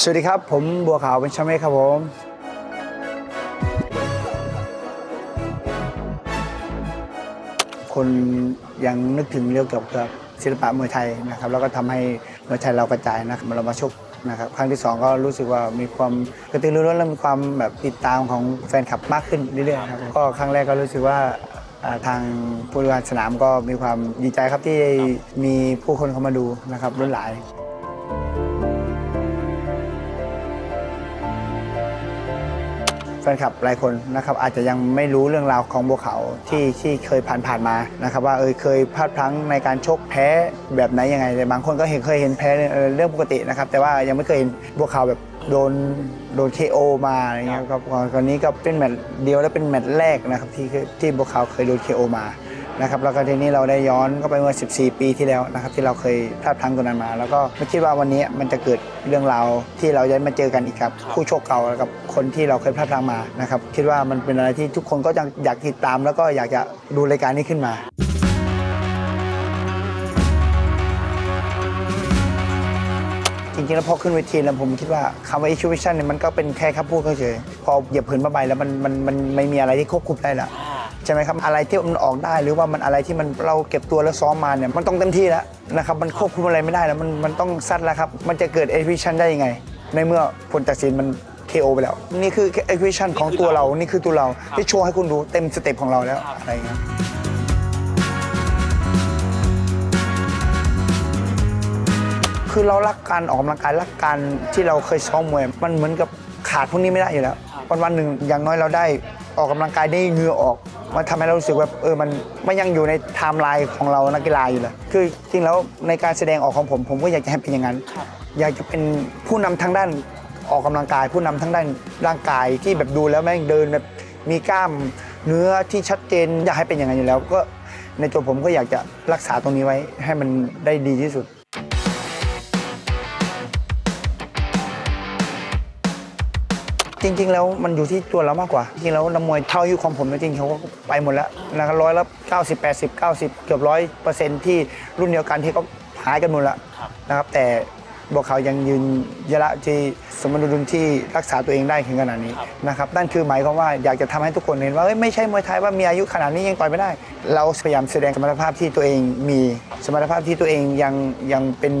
สวัสดีครับ ผมบัวขาวเป็นชาเมฆครับผม คนยังนึกถึงเรื่องเกี่ยวกับศิลปะมวยไทยนะครับ แล้วก็ทำให้มวยไทยเรากระจายนะครับเรามาชกนะครับครั้งที่สองก็รู้สึกว่ามีความกระตือรือร้นและมีความแบบติดตามของแฟนคลับมากขึ้นเรื่อยๆครับก็ครั้งแรกก็รู้สึกว่าอ่าทางผู้บริหารสนามก็มีความดีใจครับที่มีผู้คนเข้ามาดูนะครับรุ่นหลาย ฟนคลับหลายคนนะครับอาจจะยังไม่รู้เรื่องราวของบัวขาวที่ที่เคยผ่านผ่านๆมานะครับว่าเออเคยพลาดพลั้งในการชกแพ้แบบไหนยังไงแต่บางคนก็เห็นเคยเห็นแพ้เออเรื่องปกตินะครับแต่ว่ายังไม่เคยเห็นบัวขาวแบบโดนโดน KO มาอะไรเงี้ยครับตอนนี้ก็เป็นแมตช์เดียวและเป็นแมตช์แรกนะครับที่ที่บัวขาวเคยโดน KO มา นะครับแล้วก็ทีนี้เราได้ย้อนก็ไปเมื่อ 14 ปีที่แล้วนะครับที่เราเคยพลาดพลั้งตัวนั้นมา แล้วก็ไม่คิดว่าวันนี้มันจะเกิดเรื่องราวที่เราจะมาเจอกันอีกครับคู่ชกเก่ากับคนที่เราเคยพลาดพลั้งมานะครับคิดว่ามันเป็นอะไรที่ทุกคนก็ยังอยากติดตาม แล้วก็อยากจะดูรายการนี้ขึ้นมาจริงๆแล้วพอขึ้นเวทีแล้วผมคิดว่าคำว่า exhibition เนี่ยมันก็เป็นแค่คำพูดเฉยๆพอเหยียบผืนผ้าใบแล้วมันมันมันไม่มีอะไรที่ควบคุมได้ละ ใช่ไหมครับอะไรที่มันออกได้หรือว่ามันอะไรที่มันเราเก็บตัวแล้วซ้อมมาเนี่ยมันต้องเต็มที่แล้วนะครับมันควบคุมอะไรไม่ได้แล้วมันมันต้องซัดแล้วครับมันจะเกิด exhibition ได้ยังไง ในเมื่อผลตัดสินมัน KO ไปแล้ว นี่คือ exhibition ของตัวเรานี่คือตัวเราที่โชว์ให้คุณดูเต็มสเต็ปของเราแล้วอะไรอย่างเงี้ยคือเรารักการออกกำลังกายรักการที่เราเคยซ้อมมวยมันเหมือนกับขาดพวกนี้ไม่ได้อยู่แล้ววันวันๆหนึ่งอย่างน้อยเราได้ออกกำลังกายได้เหงื่อออก มันทำให้เรารู้สึกว่าเออมันมันยังอยู่ในไทม์ไลน์ของเรานักกีฬาอยู่เลยคือจริงแล้วในการแสดงออกของผมผมก็อยากจะให้เป็นอย่างนั้น อยากจะเป็นผู้นำทางด้านออกกำลังกาย ผู้นำทางด้านร่างกายที่แบบดูแล้วแม่งเดินแบบมีกล้ามเนื้อที่ชัดเจนอยากให้เป็นอย่างนั้นอยู่แล้ว ก็ในตัวผมก็อยากจะรักษาตรงนี้ไว้ให้มันได้ดีที่สุด จริง ๆ แล้วมันอยู่ที่ตัวเรามากกว่า จริงๆแล้วนักมวยเท่าอายุของผมจริงๆเขาก็ไปหมดแล้วนะครับร้อยละ90 80 90เกือบร้อยเปอร์เซ็นต์ที่รุ่นเดียวกันที่เขาหายกันหมดแล้วนะครับแต่บอกเขายังยืนยะที่สมดุลที่รักษาตัวเองได้ถึงขนาดนี้นะครับนั่นคือหมายความว่าอยากจะทำให้ทุกคนเห็นว่าเอ้ยไม่ใช่มวยไทยว่ามีอายุขนาดนี้ยังต่อยไม่ได้ เราพยายามแสดงสมรรถภาพที่ตัวเองมีสมรรถภาพที่ตัวเองยังยังเป็น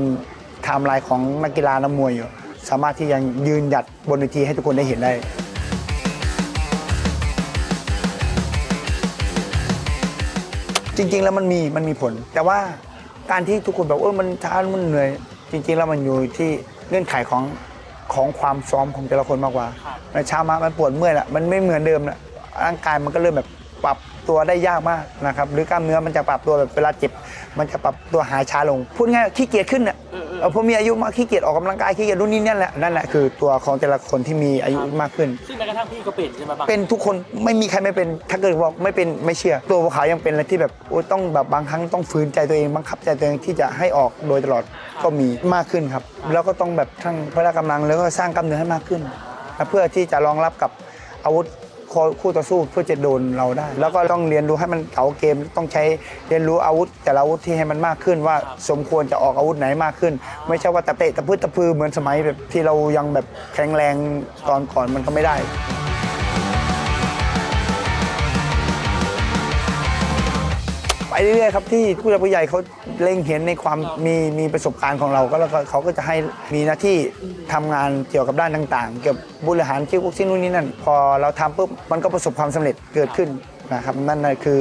ไทม์ไลน์ของนักกีฬานักมวยอยู่ สามารถที่ยังยืนหยัดบนเวทีให้ทุกคนได้เห็นได้จริง ๆ แล้วมันมีมันมีผล แต่ว่าการที่ทุกคนแบบเออมันช้ามันเหนื่อย จริง ๆ แล้วมันอยู่ที่เงื่อนไขของของความซ้อมของแต่ละคนมากกว่ามันช้ามามันปวดเมื่อยละมันไม่เหมือนเดิมละร่างกายมันก็เริ่มแบบปรับตัวได้ยากมากนะครับหรือกล้ามเนื้อมันจะปรับตัวแบบเวลาเจ็บ มันจะปรับตัวหายช้าลง พูดง่ายๆขี้เกียจขึ้นอะ เออพอมีอายุมากขี้เกียจออกกำลังกายขี้เกียจรุ่นนี้นั่นแหละนั่นแหละคือตัวของแต่ละคนที่มีอายุมากขึ้น ซึ่งแม้กระทั่งพี่ก็เป็นใช่ไหมบางเป็นทุกคนไม่มีใครไม่เป็นถ้าเกิดบอกไม่เป็นไม่เชื่อ ตัวเขายังเป็นอะไรที่แบบโอ้ยต้องแบบบางครั้งต้องฝืนใจตัวเองบังคับใจตัวเองที่จะให้ออกโดยตลอดก็มีมากขึ้นครับ แล้วก็ต้องแบบทั้งพละกำลังแล้วก็สร้างกล้ามเนื้อให้มากขึ้นนะเพื่อที่จะรองรับกับอาวุธ คู่ต่อสู้เพื่อจะโดนเราได้ แล้วก็ต้องเรียนรู้ให้มันเก๋าเกมต้องใช้เรียนรู้อาวุธ แต่ละอาวุธที่ให้มันมากขึ้นว่าสมควรจะออกอาวุธไหนมากขึ้น ไม่ใช่ว่าตะเตะตะพื้ตะพือเหมือนสมัยแบบที่เรายังแบบแข็งแรงตอนก่อนมันก็ไม่ได้ เรื่อยๆครับที่ผู้หลักผู้ใหญ่เขาเล็งเห็นในความมีมีประสบการณ์ของเราก็แล้วก็เขาก็จะให้มีหน้าที่ทำงานเกี่ยวกับด้านต่างๆ เกี่ยวกับบริหารคิวพวกที่นู่นนี่นั่น พอเราทำปุ๊บมันก็ประสบความสำเร็จเกิดขึ้นนะครับนั่นน่ะคือ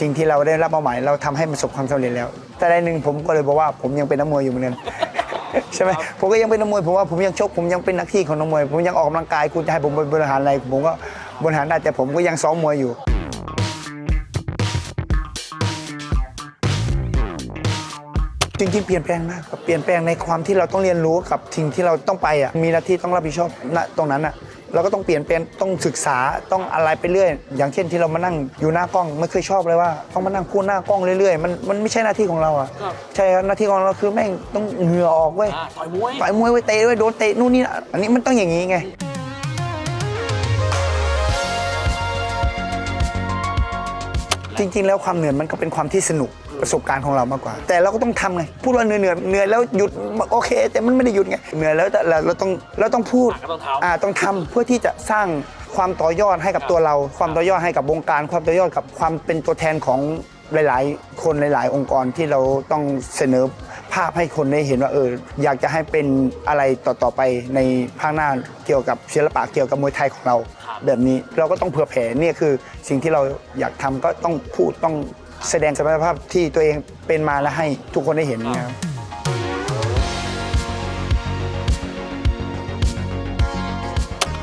สิ่งที่เราได้รับมอบหมายเราทำให้ประสบความสำเร็จแล้ว แต่ในหนึ่งผมก็เลยบอกว่าผมยังเป็นนักมวยอยู่เหมือนกัน ใช่ไหมผมก็ยังเป็นนักมวยผมว่าผมยังชกผมยังเป็นนักที่ของนักมวย ผมยังออกกำลังกายคุณจะให้ผมบริหารอะไรผมก็บริหารได้แต่ผมก็ยังซ้อมมวยอยู่ จริงๆ เปลี่ยนแปลงมากครับเปลี่ยนแปลงในความที่เราต้องเรียนรู้กับสิ่งที่เราต้องไปอะมีหน้าที่ต้องรับผิดชอบณตรงนั้นอะเราก็ต้องเปลี่ยนแปลงต้องศึกษาต้องอะไรไปเรื่อย อย่างเช่นที่เรามานั่งอยู่หน้ากล้องไม่เคยชอบเลยว่าต้องมานั่งพูดหน้ากล้องเรื่อยๆมันมันไม่ใช่หน้าที่ของเราอะใช่ครับหน้าที่ของเราคือแม่งต้องเหงื่อออกเว้ยอ่าต่อยมวย ต่อยมวยไว้เตะด้วยโดนเตะนู่นนี่นะอันนี้มันต้องอย่างนี้ไง จริง ๆ แล้วความเหนื่อยมันก็เป็นความที่สนุกประสบการณ์ของเรามากกว่า แต่เราก็ต้องทำไงพูดว่าเหนื่อยเหนื่อยเหนื่อยแล้วหยุดโอเค แต่มันไม่ได้หยุดไงเหนื่อยแล้วแต่เราเราต้องเราต้องพูดก็ต้องทำอ่าต้องทำเพื่อที่จะสร้างความต่อยอดให้กับตัวเรา ความต่อยอดให้กับวงการ ความต่อยอดกับความเป็นตัวแทนของหลาย ๆ คนหลาย ๆ องค์กรที่เราต้องเสนอภาพให้คนได้เห็นว่าเอออยากจะให้เป็นอะไรต่อๆไปในภาคหน้าเกี่ยวกับศิลปะเกี่ยวกับมวยไทยของเราครับ แบบนี้เราก็ต้องเผื่อแผ่เนี่ยคือสิ่งที่เราอยากทำก็ต้องพูดต้องแสดงศักยภาพที่ตัวเองเป็นมาและให้ทุกคนได้เห็นนะครับ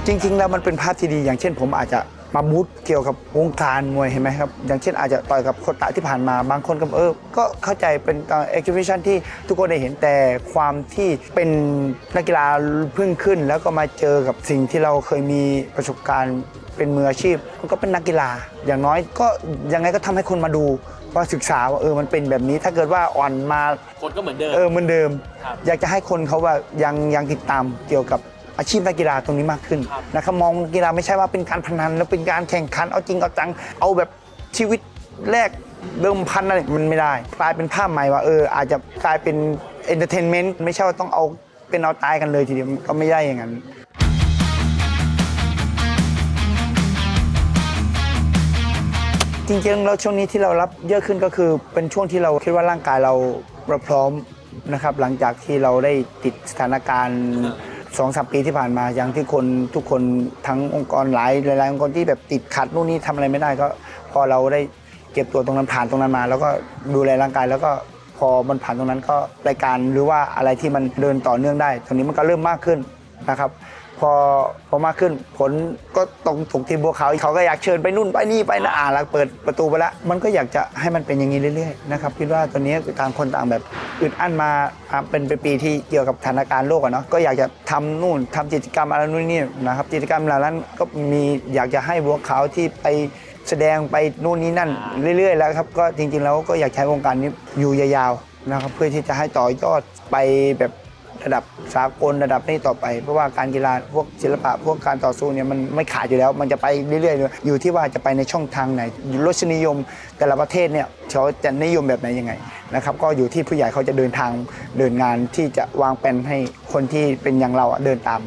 จริงๆแล้วมันเป็นภาพที่ดีอย่างเช่นผมอาจจะ มาบูธเกี่ยวกับวงการมวยเห็นไหมครับ อย่างเช่นอาจจะต่อยกับโคตะที่ผ่านมาบางคนก็เออก็เข้าใจเป็นการเอ็กซิบิชันที่ทุกคนได้เห็นแต่ความที่เป็นนักกีฬาเพิ่งขึ้น แล้วก็มาเจอกับสิ่งที่เราเคยมีประสบการณ์เป็นมืออาชีพมันก็เป็นนักกีฬา อย่างน้อยก็ยังไงก็ทำให้คนมาดูว่าศึกษาว่าเออมันเป็นแบบนี้ถ้าเกิดว่าอ่อนมาคนก็เหมือนเดิมเออเหมือนเดิม อยากจะให้คนเขาว่ายังยังติดตามเกี่ยวกับ อาชีพนักกีฬาตรงนี้มากขึ้นครับนะครับมองกีฬาไม่ใช่ว่าเป็นการพนันแล้วเป็นการแข่งขันเอาจริงเอาจังเอาแบบชีวิตแรกเดิมพันอะไรมันไม่ได้กลายเป็นภาพใหม่ว่าเอออาจจะกลายเป็นเอนเตอร์เทนเมนต์ไม่ใช่ว่าต้องเอาเป็นเอาตายกันเลยทีเดียวมันก็ไม่ได้อย่างนั้นจริงๆแล้วช่วงนี้ที่เรารับเยอะขึ้นก็คือเป็นช่วงที่เราคิดว่าร่างกายเราเราพร้อมนะครับหลังจากที่เราได้ติดสถานการณ์ สองสามปีที่ผ่านมาอย่างที่คนทุกคนทั้งองค์กรหลายหลายองค์กรที่แบบติดขัดนู่นนี่ทำอะไรไม่ได้ก็ พอเราได้เก็บตัวตรงนั้นผ่านตรงนั้นมา แล้วก็ดูแลร่างกายแล้วก็พอมันผ่านตรงนั้นก็รายการหรือว่าอะไรที่มันเดินต่อเนื่องได้ตรงนี้มันก็เริ่มมากขึ้นนะครับ พอพอมากขึ้นผลก็ตรงถูกทีมบัวขาวเขาก็อยากเชิญไปนู่นไปนี่ไปนะอ่าแล้วเปิดประตูไปล้วมันก็อยากจะให้มันเป็นอย่างนี้เรื่อยๆนะครับคิดว่าตอนนี้ต่างคนต่างแบบอึดอั้นมาเป็นเป็นปีที่เกี่ยวกับสถานการณ์โลกอะเนาะก็อยากจะทำนู่นทำกิจกรรมอะไรนู่นนี่นะครับกิจกรรมเหล่านั้นก็มีอยากจะให้บัวขาวที่ไปแสดงไปนู่นนี่นั่นเรื่อย ๆ แล้วครับก็จริงๆแล้วก็อยากใช้วงการนี้อยู่ยาวๆนะครับเพื่อที่จะให้ต่อยอดไปแบบ ระดับสากลระดับนี้ต่อไป เพราะว่าการกีฬาพวกศิลปะพวกการต่อสู้เนี่ยมันไม่ขาดอยู่แล้ว มันจะไปเรื่อยๆเลยอยู่ที่ว่าจะไปในช่องทางไหนรสนิยมแต่ละประเทศเนี่ยเขาจะนิยมแบบไหนยังไงนะครับก็อยู่ที่ผู้ใหญ่เขาจะเดินทางเดินงานที่จะวางแผนให้คนที่เป็นอย่างเราเดินตาม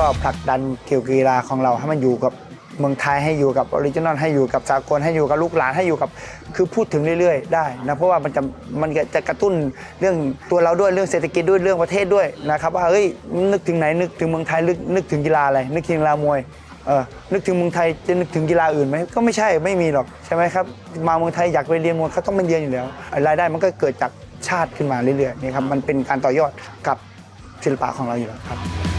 ก็ผลักดันเกี่ยวกีฬาของเราให้มันอยู่กับ เมืองไทยให้อยู่กับออริจินอลให้อยู่กับสากลให้อยู่กับลูกหลานให้อยู่กับคือพูดถึงเรื่อยๆ ได้นะเพราะว่ามันจะมันจะกระตุ้นเรื่องตัวเราด้วยเรื่องเศรษฐกิจด้วยเรื่องประเทศด้วยนะครับว่าเฮ้ยนึกถึงไหนนึกถึงเมืองไทยนึกนึกถึงกีฬาอะไรนึกถึงกีฬามวยเออนึกถึงเมืองไทยจะนึกถึงกีฬาอื่นไหมก็ไม่ใช่ไม่มีหรอกใช่ไหมครับมาเมืองไทยอยากไปเรียนมวยเขาต้องไปเรียนอยู่แล้วรายได้มันก็เกิดจากชาติขึ้นมาเรื่อยๆนี่ครับมันเป็นการต่อยอดกับศิลปะของเราอยู่แล้วครับ